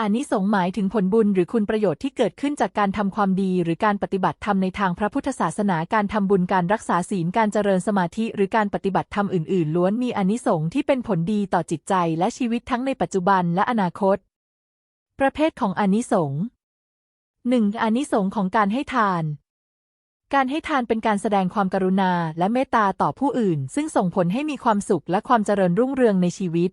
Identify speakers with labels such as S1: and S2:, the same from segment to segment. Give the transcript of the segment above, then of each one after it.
S1: อานิสงส์หมายถึงผลบุญหรือคุณประโยชน์ที่เกิดขึ้นจากการทำความดี หรือการปฏิบัติธรรมในทางพระพุทธศาสนาการทำบุญการรักษาศีลการเจริญสมาธิ หรือการปฏิบัติธรรมอื่นๆ ล้วนมีอานิสงส์ที่เป็นผลดีต่อจิตใจและชีวิตทั้งในปัจจุบันและอนาคต ประเภทของอานิสงส์หนึ่งอานิสงส์ของการให้ทานการให้ทานเป็นการแสดงความกรุณาและเมตตาต่อผู้อื่น ซึ่งส่งผลให้มีความสุขและความเจริญรุ่งเรืองในชีวิต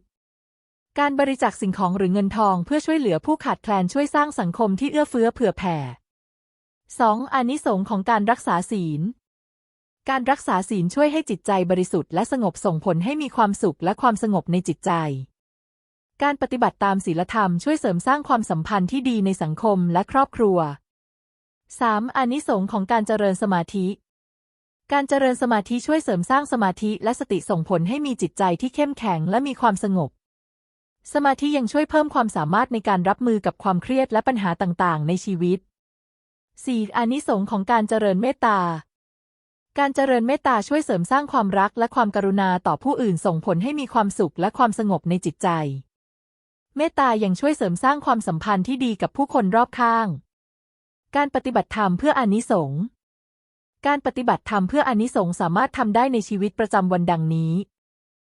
S1: การบริจาคสิ่งของหรือเงินทองเพื่อช่วยเหลือผู้ขาดแคลนช่วยสร้างสังคมที่เอื้อเฟื้อเผื่อแผ่ 2. อานิสงส์ของการรักษาศีล การรักษาศีลช่วยให้จิตใจบริสุทธิ์และสงบส่งผลให้มีความสุขและความสงบในจิตใจ การปฏิบัติตามศีลธรรมช่วยเสริมสร้างความสัมพันธ์ที่ดีในสังคมและครอบครัว 3. อานิสงส์ของการเจริญสมาธิ การเจริญสมาธิช่วยเสริมสร้างสมาธิและสติส่งผลให้มีจิตใจที่เข้มแข็งและมีความสงบ สมาธิยังช่วยเพิ่มความสามารถในการรับมือกับความเครียดและปัญหาต่างๆ ในชีวิต 4. อานิสงส์ของการเจริญเมตตา การเจริญเมตตาช่วยเสริมสร้างความรักและความกรุณาต่อผู้อื่นส่งผลให้มีความสุขและความสงบในจิตใจ เมตตายังช่วยเสริมสร้างความสัมพันธ์ที่ดีกับผู้คนรอบข้าง การปฏิบัติธรรมเพื่ออานิสงส์การปฏิบัติธรรมเพื่ออานิสงส์สามารถทำได้ในชีวิตประจำวันดังนี้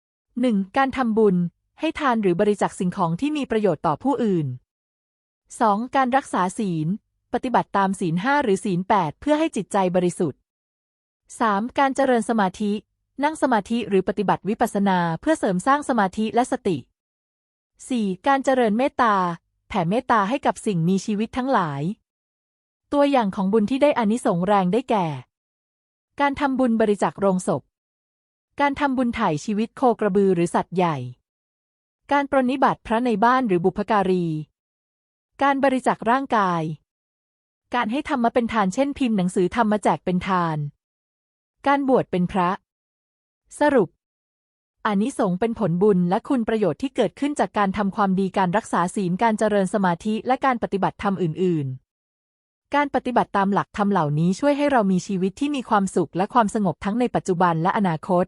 S1: 1. การทำบุญ ให้ทานหรือบริจาคสิ่งของที่มีประโยชน์ต่อผู้อื่น 2. การรักษาศีล ปฏิบัติตามศีลห้าหรือศีลแปดเพื่อให้จิตใจบริสุทธิ์ 3. การเจริญสมาธิ นั่งสมาธิหรือปฏิบัติวิปัสสนาเพื่อเสริมสร้างสมาธิและสติ 4. การเจริญเมตตา แผ่เมตตาให้กับสิ่งมีชีวิตทั้งหลาย ตัวอย่างของบุญที่ได้อานิสงส์แรงได้แก่ การทำบุญบริจาคโรงศพ การทำบุญถ่ายชีวิตโคกระบือหรือสัตว์ใหญ่ การปรนนิบัติพระในบ้านหรือบุพการี การบริจาคร่างกาย การให้ธรรมะเป็นทานเช่นพิมพ์หนังสือธรรมมาแจกเป็นทาน การบวชเป็นพระ สรุปอานิสงส์เป็นผลบุญและคุณประโยชน์ที่เกิดขึ้นจากการทำความดีการรักษาศีลการเจริญสมาธิและการปฏิบัติธรรมอื่น ๆ การปฏิบัติตามหลักธรรมเหล่านี้ช่วยให้เรามีชีวิตที่มีความสุขและความสงบทั้งในปัจจุบันและอนาคต